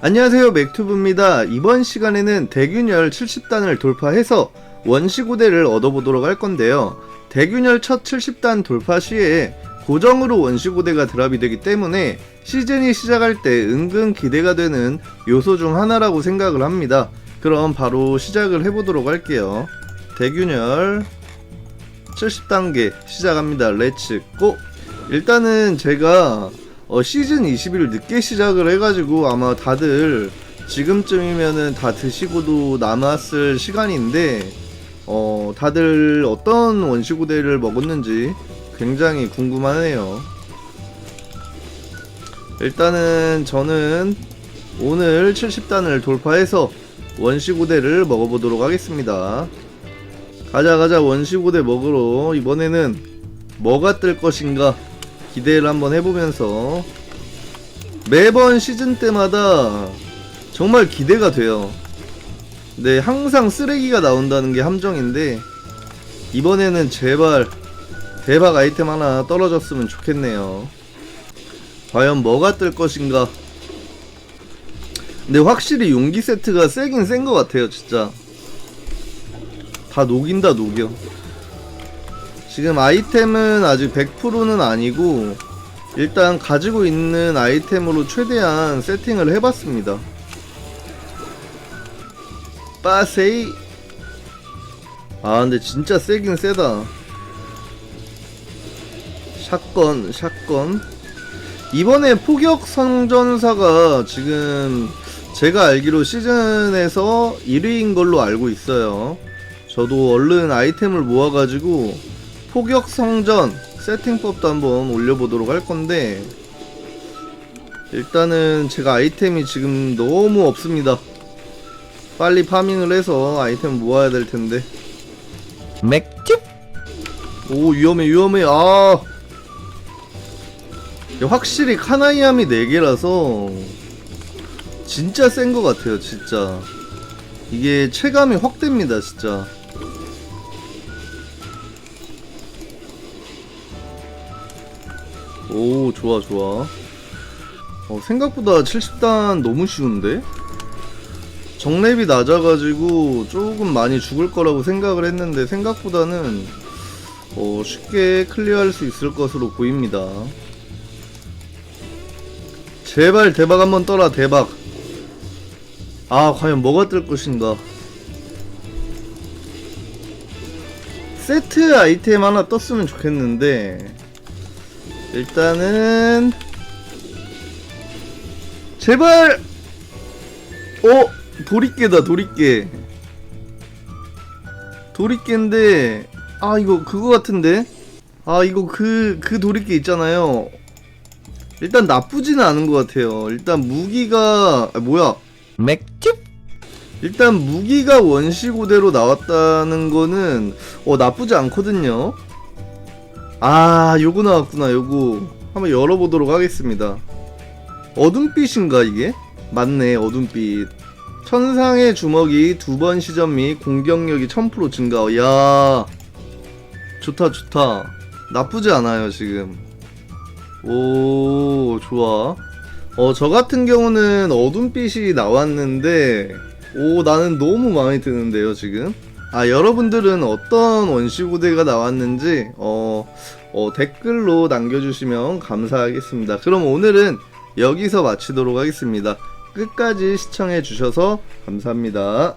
안녕하세요 맥투브입니다. 이번 시간에는 대균열 70단을 돌파해서 원시고대를 얻어보도록 할 건데요. 대균열 첫 70단 돌파 시에 고정으로 원시고대가 드랍이 되기 때문에 시즌이 시작할 때 은근 기대가 되는 요소 중 하나라고 생각을 합니다. 그럼 바로 시작을 해보도록 할게요. 대균열 70단계 시작합니다. 렛츠 고 일단은 제가 어, 시즌 20일 늦게 시작을 해가지고 아마 다들 지금쯤이면은 다 드시고도 남았을 시간인데 어, 다들 어떤 원시고대를 먹었는지 굉장히 궁금하네요. 일단은 저는 오늘 70단을 돌파해서 원시고대를 먹어보도록 하겠습니다. 가자 가자 원시고대 먹으러 이번에는 뭐가 뜰 것인가 기대를 한번 해보면서 매번 시즌 때마다 정말 기대가 돼요. 근데 항상 쓰레기가 나온다는 게 함정인데 이번에는 제발 대박 아이템 하나 떨어졌으면 좋겠네요. 과연 뭐가 뜰 것인가? 근데 확실히 용기 세트가 세긴 센 것 같아요, 진짜. 다 녹인다, 녹여. 지금 아이템은 아직 100%는 아니고 일단 가지고 있는 아이템으로 최대한 세팅을 해봤습니다. 빠세이 아 근데 진짜 세긴 세다. 샷건 샷건 이번에 포격 성전사가 지금 제가 알기로 시즌에서 1위인 걸로 알고 있어요. 저도 얼른 아이템을 모아가지고 포격 성전 세팅법도 한번 올려보도록 할 건데 일단은 제가 아이템이 지금 너무 없습니다. 빨리 파밍을 해서 아이템 모아야 될 텐데. 맥주? 오 위험해 위험해. 아. 야, 확실히 카나이함이 4개라서 진짜 센 것 같아요 진짜. 이게 체감이 확 됩니다 진짜 오 좋아 좋아 어, 생각보다 70단 너무 쉬운데 정랩이 낮아가지고 조금 많이 죽을 거라고 생각을 했는데 생각보다는 어, 쉽게 클리어할 수 있을 것으로 보입니다. 제발 대박 한번 떠라 대박. 아 과연 뭐가 뜰 것인가. 세트 아이템 하나 떴으면 좋겠는데 일단은 제발! 어? 도리깨다 도리깨 도리깨인데 아 이거 그거 같은데? 아 이거 그그 도리깨 있잖아요. 일단 나쁘지는 않은 것 같아요. 일단 무기가 아, 뭐야? 맥주? 일단 무기가 원시 고대로 나왔다는 거는 어 나쁘지 않거든요 아 요거 나왔구나 요거. 한번 열어보도록 하겠습니다. 어둠빛인가 이게? 맞네 어둠빛. 천상의 주먹이 두 번 시전 및 공격력이 1000% 증가. 야 좋다 좋다. 나쁘지 않아요 지금. 오 좋아. 어 저 같은 경우는 어둠빛이 나왔는데 오 나는 너무 마음에 드는데요 지금 아 여러분들은 어떤 원시고대가 나왔는지 어, 어 댓글로 남겨주시면 감사하겠습니다. 그럼 오늘은 여기서 마치도록 하겠습니다. 끝까지 시청해 주셔서 감사합니다